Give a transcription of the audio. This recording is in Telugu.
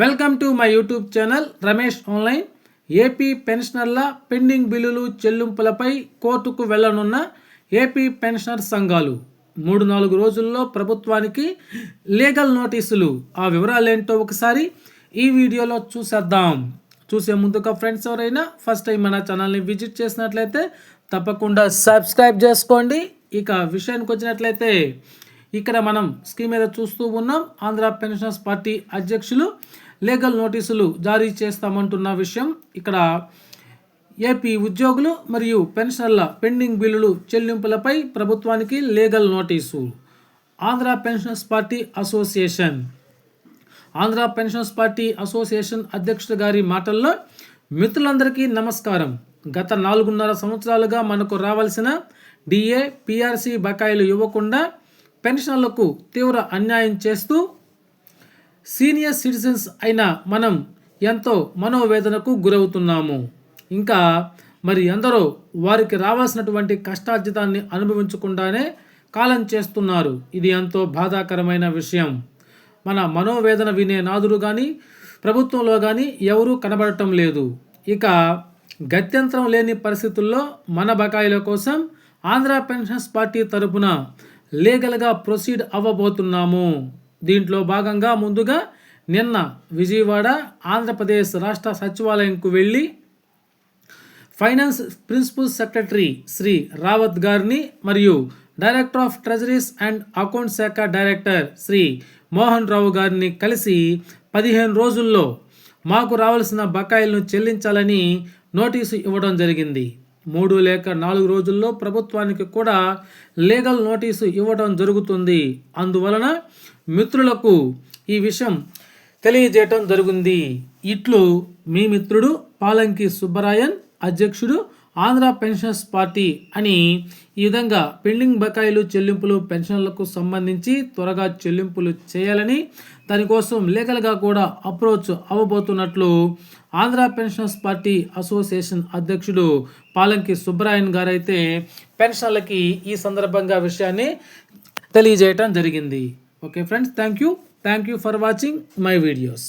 Welcome to my YouTube channel Ramesh online. AP పెన్షనర్ల pending బిల్లులు చెల్లింపులపై కోర్టుకు వెళ్ళనున్న ఏపీ పెన్షనర్ సంఘాలు. మూడు నాలుగు రోజుల్లో ప్రభుత్వానికి లీగల్ నోటీసులు. ఆ వివరాలేంటో ఒకసారి ఈ వీడియోలో చూసేద్దాం. చూసే ముందుగా ఫ్రెండ్స్ ఎవరైనా ఫస్ట్ టైం మన ఛానల్ని విజిట్ చేసినట్లయితే తప్పకుండా సబ్స్క్రైబ్ చేసుకోండి. ఇక విషయానికి వచ్చినట్లయితే ఇక్కడ మనం స్కీమ్ మీద చూస్తూ ఉన్నాం. ఆంధ్ర పెన్షనర్స్ పార్టీ అధ్యక్షులు లీగల్ నోటీసులు జారీ చేస్తామంటున్న విషయం. ఇక్కడ ఏపీ ఉద్యోగులు మరియు పెన్షనర్ల పెండింగ్ బిల్లులు చెల్లింపులపై ప్రభుత్వానికి legal notice. Andhra pensioners party association. Andhra pensioners party association అధ్యక్షుడు గారి మాటల్లో మిత్రులందరికీ నమస్కారం. గత నాలుగున్నర సంవత్సరాలుగా మనకు రావాల్సిన డిఏ పిఆర్సి బకాయిలు ఇవ్వకుండా పెన్షన్లకు తీవ్ర అన్యాయం చేస్తూ సీనియర్ సిటిజన్స్ అయిన మనం ఎంతో మనోవేదనకు గురవుతున్నాము. ఇంకా మరి ఎందరో వారికి రావాల్సినటువంటి కష్టార్జితాన్ని అనుభవించకుండానే కాలం చేస్తున్నారు. ఇది ఎంతో బాధాకరమైన విషయం. మన మనోవేదన వినే నాదుడు కానీ ప్రభుత్వంలో కానీ ఎవరూ కనబడటం లేదు. ఇక గత్యంతరం లేని పరిస్థితుల్లో మన బకాయిల కోసం ఆంధ్ర పెన్షన్స్ పార్టీ తరపున లీగల్గా ప్రొసీడ్ అవ్వబోతున్నాము. దీంట్లో భాగంగా ముందుగా నిన్న విజయవాడ ఆంధ్రప్రదేశ్ రాష్ట్ర సచివాలయంకు వెళ్ళి finance principal secretary Shri Rawat గారిని మరియు director of treasuries and account శాఖ డైరెక్టర్ శ్రీ మోహన్ రావు గారిని కలిసి పదిహేను రోజుల్లో మాకు రావాల్సిన బకాయిలను చెల్లించాలని నోటీసు ఇవ్వడం జరిగింది. మూడు లేక నాలుగు రోజుల్లో ప్రభుత్వానికి కూడా లీగల్ నోటీసు ఇవ్వడం జరుగుతుంది. అందువలన మిత్రులకు ఈ విషయం తెలియజేయటం జరిగింది. ఇట్లు మీ మిత్రుడు పాలంకి సుబ్బరాయన్ అధ్యక్షుడు ఆంధ్ర పెన్షన్స్ పార్టీ అని ఈ విధంగా పెండింగ్ బకాయిలు చెల్లింపులు పెన్షన్లకు సంబంధించి త్వరగా చెల్లింపులు చేయాలని దానికోసం లీగల్గా కూడా అప్రోచ్ అవ్వబోతున్నట్లు ఆంధ్ర పెన్షన్స్ పార్టీ అసోసియేషన్ అధ్యక్షుడు పాలంకి సుబ్బరాయన్ గారైతే పెన్షన్లకి ఈ సందర్భంగా విషయాన్ని తెలియజేయటం జరిగింది. Okay friends thank you. Thank you for watching my videos.